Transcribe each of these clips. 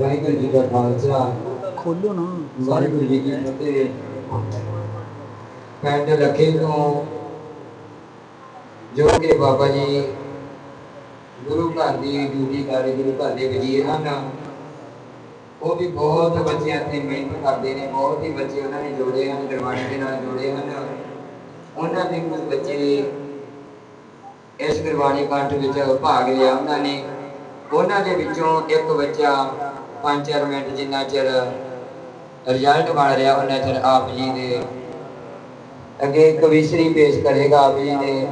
ਵਾਹਿਗੁਰੂ ਜੀ ਦਾ ਖਾਲਸਾ। ਖੋਲੋ ਨਾ। ਵਾਹਿਗੁਰੂ ਜੀ ਕੀ ਫਤਿਹ। ਪਿੰਡ ਲੱਖੇ ਤੋਂ ਜੋ ਕਿ ਬਾਬਾ ਜੀ ਗੁਰੂ ਘਰ ਦੀ ਡਿਊਟੀ ਕਰ ਰਹੇ ਗੁਰੂ ਘਰ ਦੇ ਵਜ਼ੀਰ ਹਨ। ਉਹ ਵੀ ਬਹੁਤ ਬੱਚੇ ਇੱਥੇ ਮਿਹਨਤ ਕਰਦੇ ਨੇ ਬਹੁਤ ਹੀ ਬੱਚੇ ਉਹਨਾਂ ਨੇ ਜੋੜੇ ਹਨ ਗੁਰਬਾਣੀ ਦੇ ਨਾਲ ਜੋੜੇ ਹਨ। ਉਹਨਾਂ ਦੇ ਕੁਝ ਬੱਚੇ ਇਸ ਗੁਰਬਾਣੀ ਕੰਠ ਵਿੱਚ ਭਾਗ ਲਿਆ ਉਹਨਾਂ ਨੇ। ਉਹਨਾਂ ਦੇ ਵਿੱਚੋਂ ਇੱਕ ਬੱਚਾ 5-4 ਮਿੰਟ ਜਿੰਨਾ ਚਿਰ ਰਿਜ਼ਲਟ ਬਣ ਰਿਹਾ ਉਹਨਾਂ ਚਿਰ ਆਪ ਜੀ ਦੇ ਅੱਗੇ ਕਵਿਸ਼ਰੀ ਪੇਸ਼ ਕਰੇਗਾ ਆਪ ਜੀ ਦੇ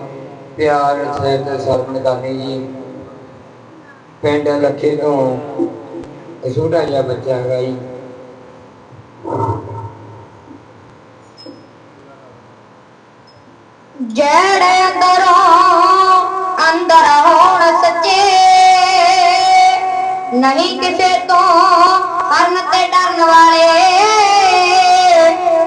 ਪਿਆਰ, ਸਹਿਤ ਸਰਪਣ ਕਰਨੀ ਜੀ। ਪਿੰਡ ਲੱਖੇ ਤੋਂ ਛੋਟਾ ਜਿਹਾ ਬੱਚਾ ਹੈਗਾ ਜੀ। ਜਿਹੜੇ ਅੰਦਰੋਂ ਅੰਦਰ ਹੋਣ ਸੱਚੇ ਨਹੀਂ ਕਿਸੇ ਤੋਂ ਤੇ ਵਾਲੇ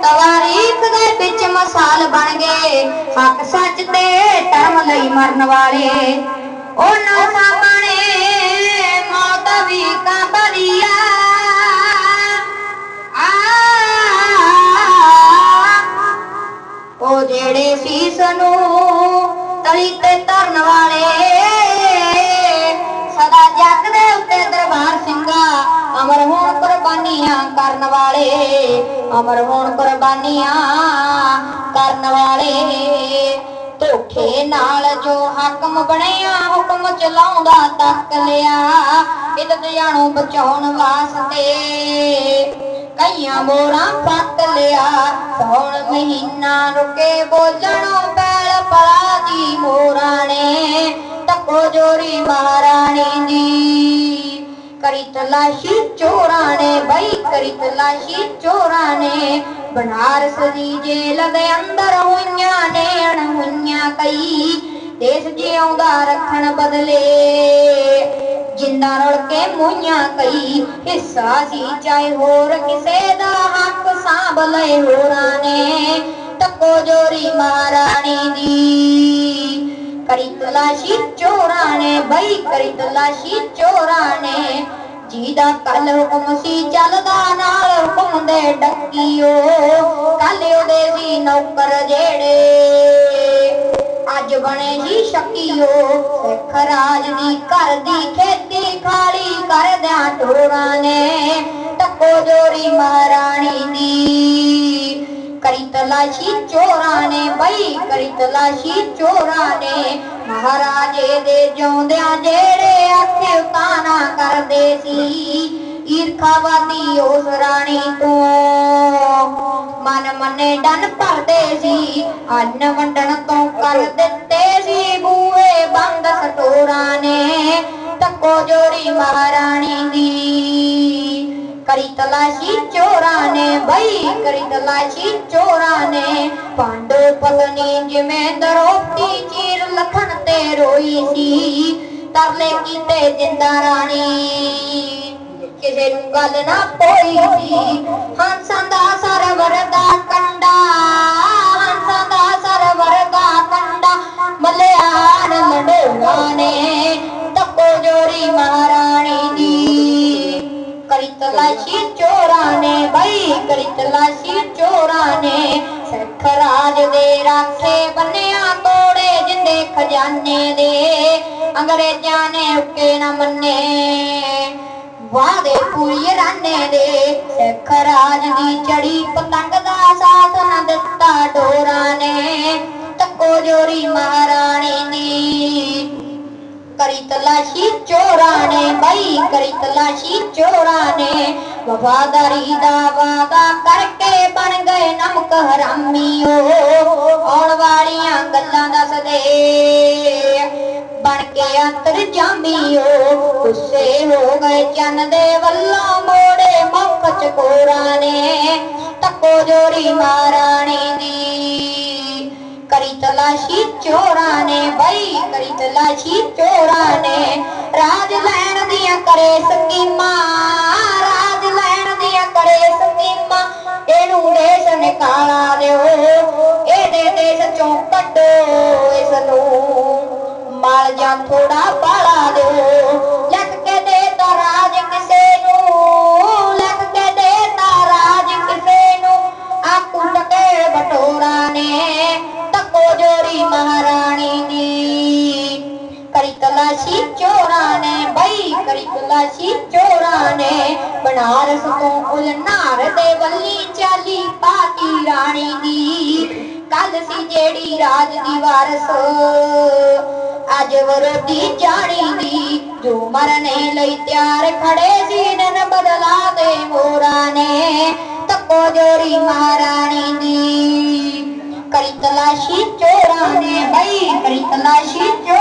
ਤਵਾਰੀਖ ਦੇ ਵਿੱਚ ਮਿਸਾਲ ਬਣ ਗਏ। ਹੱਕ ਸੱਚ ਤੇ ਧਰਮ ਲਈ ਮਰਨ ਵਾਲੇ। ਉਹਨਾਂ ਸਾਹਮਣੇ ਮੌਤ ਵੀ ਕਾਬਰੀਆ ਆ। ਉਹ ਜਿਹੜੇ ਸੀਸ ਨੂੰ ਤਲੀ ਤੇ ਧਰਨ ਵਾਲੇ ਕੁਰਬਾਨੀਆਂ ਕਰਨ ਵਾਲੇ, ਅਮਰ ਹੋਣ ਕੁਰਬਾਨੀਆਂ ਕਰਨ ਵਾਲੇ। ਧੋਖੇ ਨਾਲ ਜੋ ਹਾਕਮ ਬਣਿਆ, ਹੁਕਮ ਚਲਾਉਂਦਾ ਤੱਕ ਲਿਆ। ਇੱਜ਼ਤ ਜਾਣੋ ਬਚਾਉਣ ਵਾਸਤੇ ਕਈਆਂ ਮੋਰਾਂ ਪੱਕ ਲਿਆ। ਸੌਣ ਮਹੀਨਾ ਰੁਕੇ ਬੋਲਣੋਂ ਪੈਲ ਪਲਾ ਦੀ ਮੋਰਾਂ ਨੇ ਟੱਕੋ ਜੋਰੀ ਮਹਾਰਾਣੀ ਕਰੀ ਤਲਾਸ਼ੀ ਚੋਰਾਂ ਨੇ ਬਈ ਕਰੀ ਤਲਾਸ਼ੀ ਚੋਰਾਂ ਨੇ ਬਨਾਰਸ ਦੀ ਜੇਲ੍ਹ ਦੇ ਅੰਦਰ ਹੋਈਆਂ ਨੇ ਦੇਸ਼ ਜਿਉਂਦਾ ਰੱਖਣ ਬਦਲੇ। ਜਿੰਦਾ ਰਲ ਕੇ ਮੋਈਆਂ ਕਈ, ਹਿੱਸਾ ਸੀ ਚਾਹੇ ਹੋਰ ਕਿਸੇ ਦਾ ਹੱਕ ਸਾਂਭ ਲਏ ਹੋਰਾਂ ਨੇ। ਟੱਕੋ ਜੋਰੀ ਮਹਾਰਾਣੀ ਦੀ। ਕਰੀ ਤਲਾਸ਼ੀ ਚੋਰਾਂ ਨੇ ਬਈ ਕਰੀ ਤਲਾਸ਼ੀ ਚੋਰਾਂ ਨੇ ਜਿਹਦਾ ਕੱਲ ਹੁਕਮ ਸੀ ਚੱਲਦਾ ਨਾਲ ਹੁਕਮ ਦੇ ਡੱਕੀਓ, ਕੱਲ ਉਹਦੇ ਸੀ ਨੌਕਰ ਜਿਹੜੇ। ਅੱਜ ਬਣੇ ਜੀ ਸ਼ਕੀਓ, ਸਿੱਖ ਰਾਜ ਦੀ ਘਰ ਦੀ ਖੇਤੀ ਖਾਲੀ ਕਰਦਿਆਂ ਟੋਰਾਂ ਨੇ, ਟੱਕੋ ਜੋਰੀ ਮਹਾਰਾਣੀ ਦੀ। ਕਰੀ ਤਲਾਸ਼ੀ ਚੋਰਾਂ ਨੇ ਬਈ ਕਰੀ ਤਲਾਸ਼ੀ ਚੋਰਾਂ ਨੇ ਮਹਾਰਾਜੇ ਦੇ ਜਿਉਂਦਿਆਂ ਜਿਹੜੇ ਆਖੇ ਉਤਾਨਾ ਕਰਦੇ ਸੀ। ਈਰਖਾਵਾਦੀ ਉਸ ਰਾਣੀ ਤੋਂ ਮਨ ਮਨੇ ਡਨ ਭਰਦੇ ਸੀ। ਅੰਨ ਵੰਡਣ ਤੋਂ ਕਰ ਦਿੱਤੇ ਸੀ ਬੂਏ ਬੰਦ ਸਟੋਰਾਂ ਨੇ। ਟੱਕੋ ਜੋੜੀ ਮਹਾਰਾਣੀ ਦੀ ਕਰੀ ਤਲਾਸ਼ੀ ਚੋਰਾਂ ਨੇ ਬਈ ਕਰੀ ਤਲਾਸ਼ੀ ਚੋਰਾਂ ਨੇ ਪਾਂਡੋ ਪਤਨੀ ਜਿਵੇਂ ਦਰੋਪਤੀ ਚੀਰ ਲਖਣ ਤੇ ਰੋਈ ਸੀ ਤਰਲੇ ਕੀਤੇ ਜਿੰਦਾ ਰਾਣੀ ਕਿਸੇ ਨੂੰ ਗੱਲ ਨਾ ਪੋਈ ਸੀ ਹੰਸਾਂ ਦਾ ਕਰੀ ਤਲਾਸ਼ੀ ਚੋਰਾਂ ਨੇ, ਬਈ ਕਰੀ ਤਲਾਸ਼ੀ ਚੋਰਾਂ ਨੇ। ਸਿੱਖ ਰਾਜ ਦੇ ਰਾਖੇ ਜਿੰਦੇ ਖਜ਼ਾਨੇ ਦੇ। ਅੰਗਰੇਜ਼ਾਂ ਨੇ ਉੱਕੇ ਨਾ ਮੰਨੇ ਵਾਦੇ ਪੂਰੀ ਰਾਨੇ ਦੇ। ਸਿੱਖ ਰਾਜ ਦੀ ਚੜੀ ਪਤੰਗ ਦਾ ਸਾਥ ਨਾ ਦਿੱਤਾ ਡੋਰਾ ਨੇ। ਤੱਕੋ ਜੋਰੀ ਮਹਾਰਾਣੀ ਦੀ ਕਰੀ ਤਲਾਸ਼ੀ ਚੋਰਾ ਨੇ, ਬਈ ਕਰੀ ਤਲਾਸ਼ੀ ਚੋਰਾਂ ਨੇ। ਵਫਾਦਾਰੀ ਦਾ ਵਾਦਾ ਕਰਕੇ ਬਣ ਗਏ ਨਮਕ ਹਰਾਮੀਓ ਆਉਣ ਵਾਲੀਆਂ ਗੱਲਾਂ ਦੱਸਦੇ ਬਣ ਕੇ ਅੰਤਰ ਜਾਮੀਓ ਗੁੱਸੇ ਹੋ ਗਏ ਚੰਨ ਦੇ ਵੱਲੋਂ ਮੋੜੇ ਮੁੱਖ ਚਕੋਰਾਂ ਨੇ। ਟੱਕੋ ਜੋਰੀ ਮਹਾਰਾਣੀ ਦੀ ਕਰੀ ਤਲਾਸ਼ੀ ਚੋਰਾਂ ਨੇ, ਬਈ ਕਰੀ ਤਲਾਸ਼ੀ ਚੋਰਾਂ ਨੇ। ਰਾਜ ਲੈਣ ਦੀਆਂ ਕਰੇ ਸਕੀਮਾਂ, ਰਾਜ ਲੈਣ ਦੀਆਂ ਕਰੇ ਸਕੀਮਾਂ। ਇਹਨੂੰ ਦੇਸ਼ ਨਿਕਾਲਾ ਦਿਓ, ਇਹਦੇ ਦੇਸ਼ ਚੋਂ ਕੱਢੋ, ਇਸ ਨੂੰ ਮਾਲ ਜਾਂ ਥੋੜਾ ਬਾਲਾ ਦਿਓ। ਬਈ ਕਰੀ ਤਲਾਸ਼ੀ ਚੋਰਾਂ ਨੇ। ਬਨਾਰਸ ਤੋਂ ਉਲਨਾਰ ਦੇ ਵੱਲੀ ਚਾਲੀ ਪਾਤੀ ਰਾਣੀ ਦੀ। ਕੱਲ ਸੀ ਜਿਹੜੀ ਰਾਜ ਦੀ ਵਾਰਸ। ਅੱਜ ਵਰਦੀ ਜਾਣੀ ਦੀ। ਜੋ ਮਰਨੇ ਲਈ ਤਿਆਰ ਖੜੇ ਸੀ ਨਨ ਬਦਲਾ ਦੇ ਮੋਰਾਂ ਨੇ। ਤੱਕੋ ਜੋਰੀ ਮਹਾਰਾਣੀ ਦੀ। ਕਰੀ ਤਲਾਸ਼ੀ ਚੋਰਾਂ ਨੇ ਬਈ, ਕਰੀ ਤਲਾਸ਼ੀ ਚੋਰਾਂ